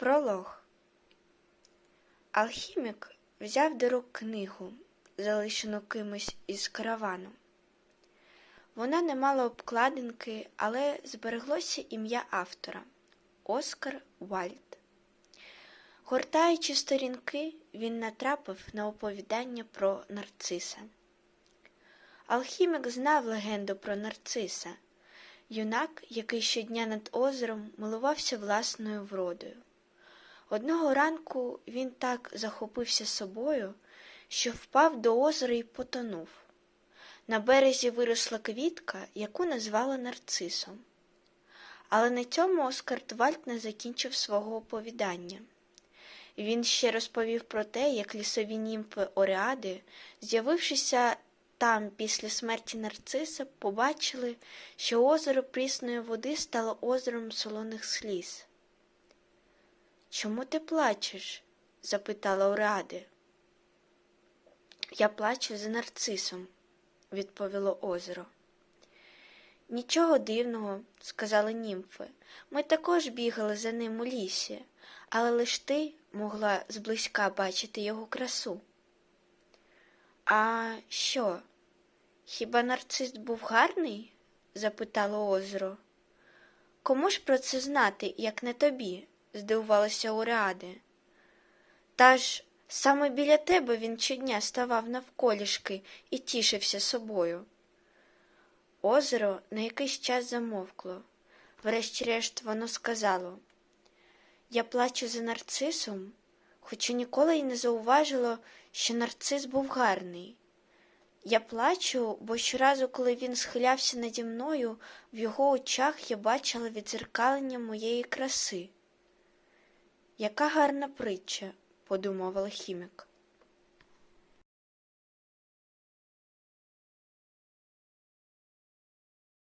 Пролог. Алхімік взяв до рук книгу, залишену кимось із каравану. Вона не мала обкладинки, але збереглося ім'я автора Оскар Вальд. Гортаючи сторінки, він натрапив на оповідання про нарциса. Алхімік знав легенду про нарциса, юнак, який щодня над озером милувався власною вродою. Одного ранку він так захопився собою, що впав до озера і потонув. На березі виросла квітка, яку назвали нарцисом. Але на цьому Оскар Твальд не закінчив свого оповідання. Він ще розповів про те, як лісові німфи Оріади, з'явившися там після смерті нарциса, побачили, що озеро прісної води стало озером солоних сліз. Чому ти плачеш? запитала Оріади. Я плачу за нарцисом, відповіло озеро. Нічого дивного, сказали німфи. Ми також бігали за ним у лісі, але лиш ти могла зблизька бачити його красу. А що? Хіба нарцис був гарний? запитало озеро. Кому ж про це знати, як не тобі? Здивувалася Уріади. Та ж саме біля тебе він щодня ставав навколішки і тішився собою. Озеро на якийсь час замовкло. Врешті-решт воно сказало Я плачу за нарцисом, хоча ніколи й не зауважило, що нарцис був гарний. Я плачу, бо щоразу, коли він схилявся наді мною, в його очах я бачила відзеркалення моєї краси. Яка гарна притча, подумав алхімік.